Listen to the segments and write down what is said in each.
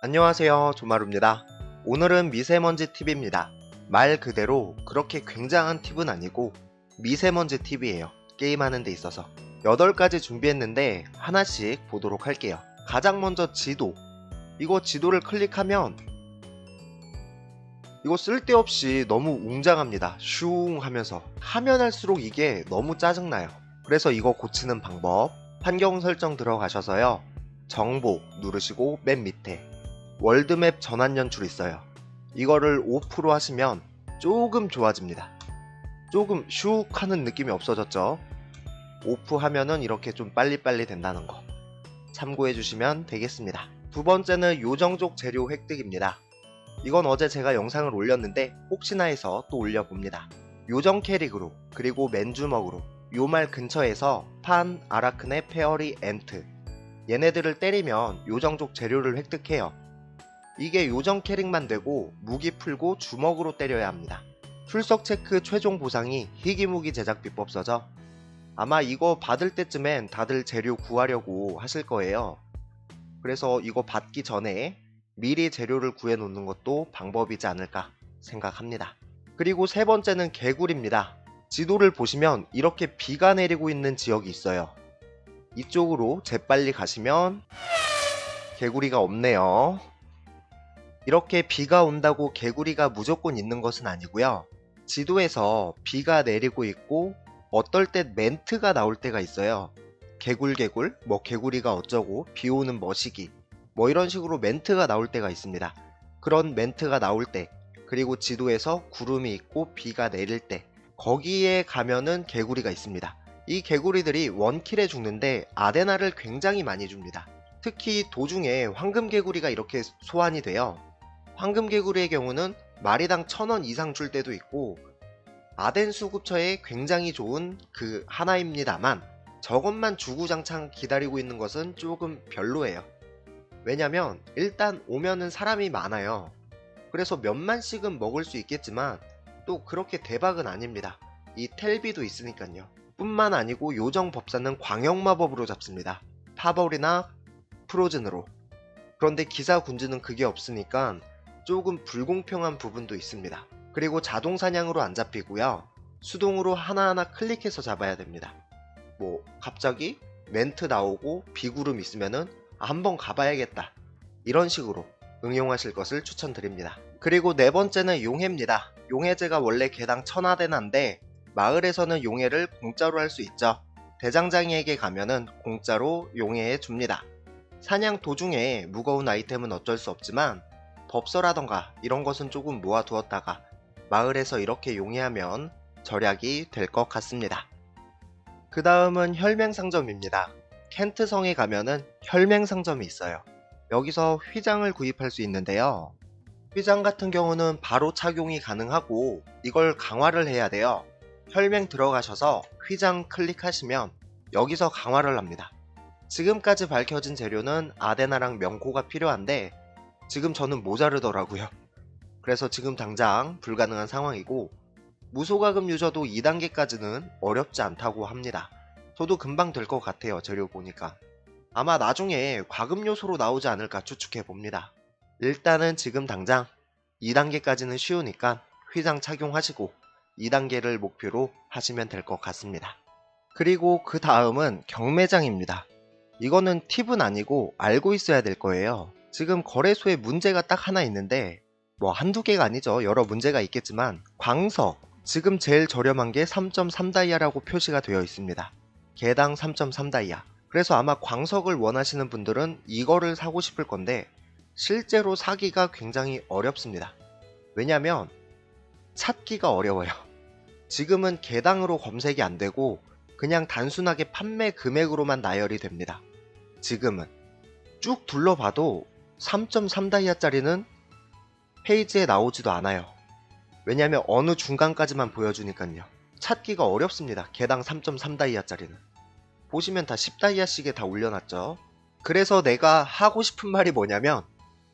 안녕하세요 조마루입니다. 오늘은 미세먼지 팁입니다. 말 그대로 그렇게 굉장한 팁은 아니고 미세먼지 팁이에요. 게임하는 데 있어서. 8가지 준비했는데 하나씩 보도록 할게요. 가장 먼저 지도. 이거 지도를 클릭하면 이거 쓸데없이 너무 웅장합니다. 슝 하면서. 하면 할수록 이게 너무 짜증나요. 그래서 이거 고치는 방법. 환경 설정 들어가셔서요. 정보 누르시고 맨 밑에 월드맵 전환 연출 있어요. 이거를 5% 하시면 조금 좋아집니다. 조금 슉 하는 느낌이 없어졌죠? 오프 하면은 이렇게 좀 빨리빨리 된다는 거. 참고해 주시면 되겠습니다. 두 번째는 요정족 재료 획득입니다. 이건 어제 제가 영상을 올렸는데 혹시나 해서 또 올려봅니다. 요정 캐릭으로 그리고 맨주먹으로 요말 근처에서 판, 아라크네, 페어리, 엔트 얘네들을 때리면 요정족 재료를 획득해요. 이게 요정 캐릭만 되고 무기 풀고 주먹으로 때려야 합니다. 출석 체크 최종 보상이 희귀무기 제작 비법서죠. 아마 이거 받을 때쯤엔 다들 재료 구하려고 하실 거예요. 그래서 이거 받기 전에 미리 재료를 구해 놓는 것도 방법이지 않을까 생각합니다. 그리고 세 번째는 개굴입니다. 지도를 보시면 이렇게 비가 내리고 있는 지역이 있어요. 이쪽으로 재빨리 가시면 개구리가 없네요. 이렇게 비가 온다고 개구리가 무조건 있는 것은 아니고요. 지도에서 비가 내리고 있고 어떨 때 멘트가 나올 때가 있어요. 개굴개굴, 뭐 개구리가 어쩌고, 비 오는 머시기, 뭐 이런 식으로 멘트가 나올 때가 있습니다. 그런 멘트가 나올 때, 그리고 지도에서 구름이 있고 비가 내릴 때, 거기에 가면은 개구리가 있습니다. 이 개구리들이 원킬에 죽는데 아데나를 굉장히 많이 줍니다. 특히 도중에 황금 개구리가 이렇게 소환이 돼요. 황금 개구리의 경우는 마리당 1000원 이상 줄 때도 있고 아덴 수급처에 굉장히 좋은 그 하나입니다만 저것만 주구장창 기다리고 있는 것은 조금 별로예요. 왜냐면 일단 오면은 사람이 많아요. 그래서 몇만씩은 먹을 수 있겠지만 또 그렇게 대박은 아닙니다. 이 텔비도 있으니까요. 뿐만 아니고 요정 법사는 광역 마법으로 잡습니다. 파벌이나 프로즌으로. 그런데 기사 군주는 그게 없으니까 조금 불공평한 부분도 있습니다. 그리고 자동 사냥으로 안 잡히고요. 수동으로 하나하나 클릭해서 잡아야 됩니다. 뭐 갑자기 멘트 나오고 비구름 있으면은 아, 한번 가봐야겠다. 이런 식으로 응용하실 것을 추천드립니다. 그리고 네 번째는 용해입니다. 용해제가 원래 개당 천하대나인데 마을에서는 용해를 공짜로 할 수 있죠. 대장장이에게 가면은 공짜로 용해해 줍니다. 사냥 도중에 무거운 아이템은 어쩔 수 없지만 법서라던가 이런 것은 조금 모아두었다가 마을에서 이렇게 용해하면 절약이 될 것 같습니다. 그 다음은 혈맹상점입니다. 켄트성에 가면은 혈맹상점이 있어요. 여기서 휘장을 구입할 수 있는데요. 휘장 같은 경우는 바로 착용이 가능하고 이걸 강화를 해야 돼요. 혈맹 들어가셔서 휘장 클릭하시면 여기서 강화를 합니다. 지금까지 밝혀진 재료는 아데나랑 명코가 필요한데 지금 저는 모자르더라고요. 그래서 지금 당장 불가능한 상황이고 무소가금 유저도 2단계까지는 어렵지 않다고 합니다. 저도 금방 될 것 같아요. 재료 보니까. 아마 나중에 과금 요소로 나오지 않을까 추측해 봅니다. 일단은 지금 당장 2단계까지는 쉬우니까 휘장 착용하시고 2단계를 목표로 하시면 될 것 같습니다. 그리고 그 다음은 경매장입니다. 이거는 팁은 아니고 알고 있어야 될 거예요. 지금 거래소에 문제가 딱 하나 있는데 뭐 한두 개가 아니죠. 여러 문제가 있겠지만 광석 지금 제일 저렴한 게 3.3다이아라고 표시가 되어 있습니다. 개당 3.3다이아. 그래서 아마 광석을 원하시는 분들은 이거를 사고 싶을 건데 실제로 사기가 굉장히 어렵습니다. 왜냐면 찾기가 어려워요. 지금은 개당으로 검색이 안 되고 그냥 단순하게 판매 금액으로만 나열이 됩니다. 지금은 쭉 둘러봐도 3.3 다이아짜리는 페이지에 나오지도 않아요. 왜냐면 어느 중간까지만 보여주니까요. 찾기가 어렵습니다. 개당 3.3 다이아짜리는. 보시면 다 10다이아씩에 다 올려놨죠. 그래서 내가 하고 싶은 말이 뭐냐면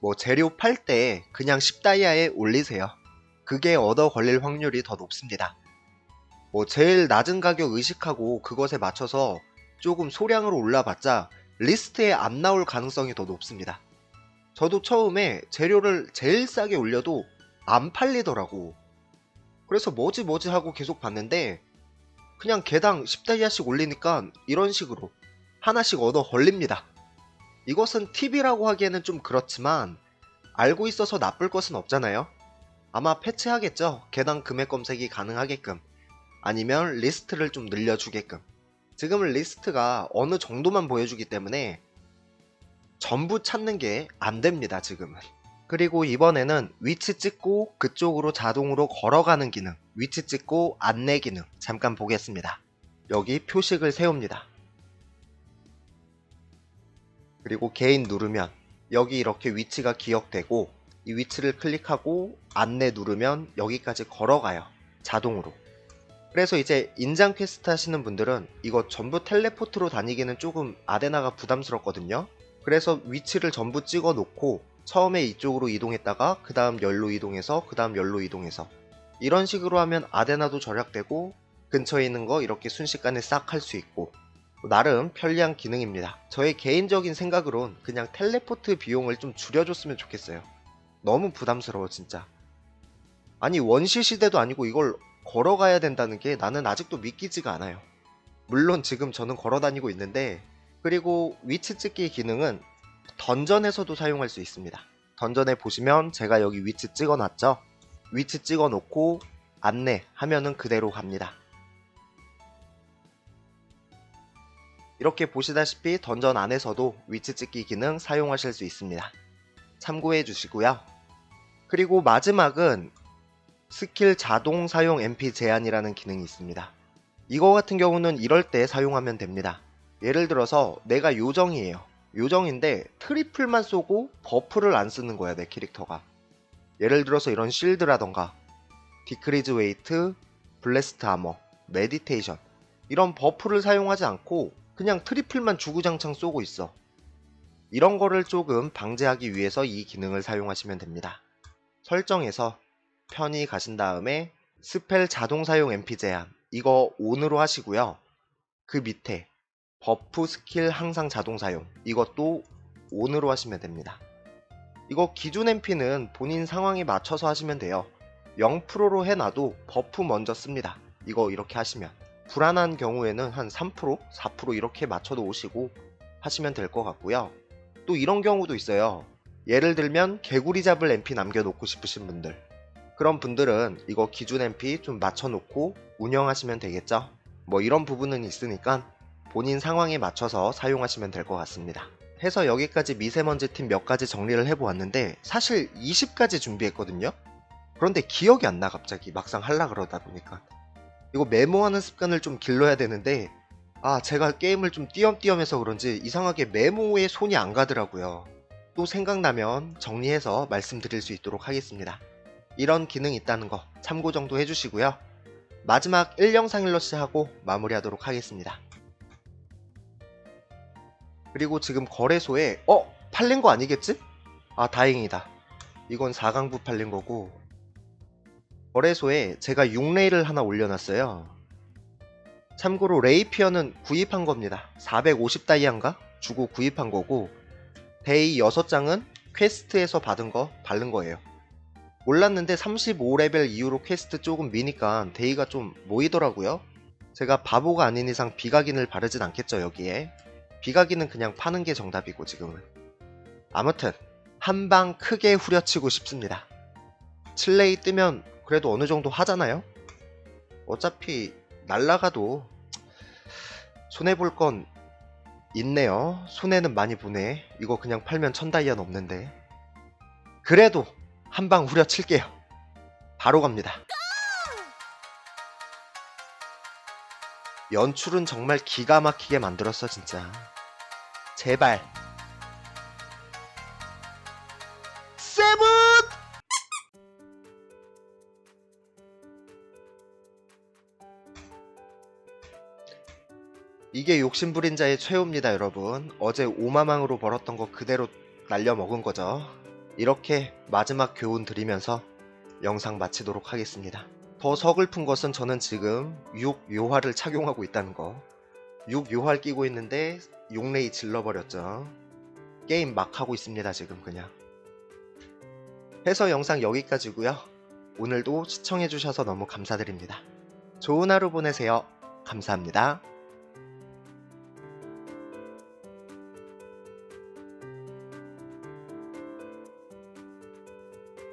뭐 재료 팔 때 그냥 10다이아에 올리세요. 그게 얻어 걸릴 확률이 더 높습니다. 뭐 제일 낮은 가격 의식하고 그것에 맞춰서 조금 소량으로 올라봤자 리스트에 안 나올 가능성이 더 높습니다. 저도 처음에 재료를 제일 싸게 올려도 안 팔리더라고. 그래서 뭐지 뭐지 하고 계속 봤는데 그냥 개당 10다이아씩 올리니까 이런 식으로 하나씩 얻어 걸립니다. 이것은 팁이라고 하기에는 좀 그렇지만 알고 있어서 나쁠 것은 없잖아요. 아마 패치하겠죠. 개당 금액 검색이 가능하게끔. 아니면 리스트를 좀 늘려주게끔. 지금은 리스트가 어느 정도만 보여주기 때문에 전부 찾는 게 안 됩니다, 지금은. 그리고 이번에는 위치 찍고 그쪽으로 자동으로 걸어가는 기능, 위치 찍고 안내 기능 잠깐 보겠습니다. 여기 표식을 세웁니다. 그리고 개인 누르면 여기 이렇게 위치가 기억되고 이 위치를 클릭하고 안내 누르면 여기까지 걸어가요. 자동으로. 그래서 이제 인장 퀘스트 하시는 분들은 이거 전부 텔레포트로 다니기는 조금 아데나가 부담스럽거든요. 그래서 위치를 전부 찍어 놓고 처음에 이쪽으로 이동했다가 그 다음 열로 이동해서 그 다음 열로 이동해서 이런 식으로 하면 아데나도 절약되고 근처에 있는 거 이렇게 순식간에 싹 할 수 있고 나름 편리한 기능입니다. 저의 개인적인 생각으론 그냥 텔레포트 비용을 좀 줄여줬으면 좋겠어요. 너무 부담스러워 진짜. 아니 원시 시대도 아니고 이걸 걸어가야 된다는 게 나는 아직도 믿기지가 않아요. 물론 지금 저는 걸어 다니고 있는데 그리고 위치 찍기 기능은 던전에서도 사용할 수 있습니다. 던전에 보시면 제가 여기 위치 찍어 놨죠. 위치 찍어 놓고 안내 하면은 그대로 갑니다. 이렇게 보시다시피 던전 안에서도 위치 찍기 기능 사용하실 수 있습니다. 참고해 주시고요. 그리고 마지막은 스킬 자동 사용 MP 제한이라는 기능이 있습니다. 이거 같은 경우는 이럴 때 사용하면 됩니다. 예를 들어서 내가 요정이에요. 요정인데 트리플만 쏘고 버프를 안 쓰는 거야 내 캐릭터가. 예를 들어서 이런 실드라던가 디크리즈 웨이트, 블래스트 아머, 메디테이션 이런 버프를 사용하지 않고 그냥 트리플만 주구장창 쏘고 있어. 이런 거를 조금 방지하기 위해서 이 기능을 사용하시면 됩니다. 설정에서 편히 가신 다음에 스펠 자동 사용 MP 제한 이거 ON으로 하시고요. 그 밑에 버프 스킬 항상 자동 사용 이것도 ON으로 하시면 됩니다. 이거 기준 MP는 본인 상황에 맞춰서 하시면 돼요. 0%로 해놔도 버프 먼저 씁니다. 이거 이렇게 하시면 불안한 경우에는 한 3%, 4% 이렇게 맞춰 놓으시고 하시면 될 것 같고요. 또 이런 경우도 있어요. 예를 들면 개구리 잡을 MP 남겨놓고 싶으신 분들 그런 분들은 이거 기준 MP 좀 맞춰놓고 운영하시면 되겠죠. 뭐 이런 부분은 있으니까 본인 상황에 맞춰서 사용하시면 될 것 같습니다. 해서 여기까지 미세먼지 팀몇 가지 정리를 해보았는데 사실 20가지 준비했거든요. 그런데 기억이 안 나 갑자기 막상 할라 그러다 보니까 이거 메모하는 습관을 좀 길러야 되는데 아 제가 게임을 좀 띄엄띄엄 해서 그런지 이상하게 메모에 손이 안 가더라고요. 또 생각나면 정리해서 말씀드릴 수 있도록 하겠습니다. 이런 기능이 있다는 거 참고 정도 해주시고요. 마지막 1영상 일러시 하고 마무리하도록 하겠습니다. 그리고 지금 거래소에 어? 팔린 거 아니겠지? 아 다행이다. 이건 4강부 팔린 거고 거래소에 제가 6레이를 하나 올려놨어요. 참고로 레이피어는 구입한 겁니다. 450다이안가 주고 구입한 거고 데이 6장은 퀘스트에서 받은 거 바른 거예요. 몰랐는데 35레벨 이후로 퀘스트 조금 미니까 데이가 좀 모이더라고요. 제가 바보가 아닌 이상 비각인을 바르진 않겠죠 여기에. 비각인은 그냥 파는 게 정답이고 지금은. 아무튼 한 방 크게 후려치고 싶습니다. 7레이 뜨면 그래도 어느 정도 하잖아요? 어차피 날라가도 손해볼 건 있네요. 손해는 많이 보네. 이거 그냥 팔면 천 다이아 넘는데. 그래도 한 방 후려칠게요. 바로 갑니다. 연출은 정말 기가 막히게 만들었어, 진짜. 제발. 세븐! 이게 욕심부린 자의 최후입니다, 여러분. 어제 오마망으로 벌었던 거 그대로 날려 먹은 거죠. 이렇게 마지막 교훈 드리면서 영상 마치도록 하겠습니다. 더 서글픈 것은 저는 지금 6 요화를 착용하고 있다는 거. 6 요화를 끼고 있는데 6레이 질러버렸죠. 게임 막 하고 있습니다, 지금 그냥. 해서 영상 여기까지고요. 오늘도 시청해주셔서 너무 감사드립니다. 좋은 하루 보내세요. 감사합니다.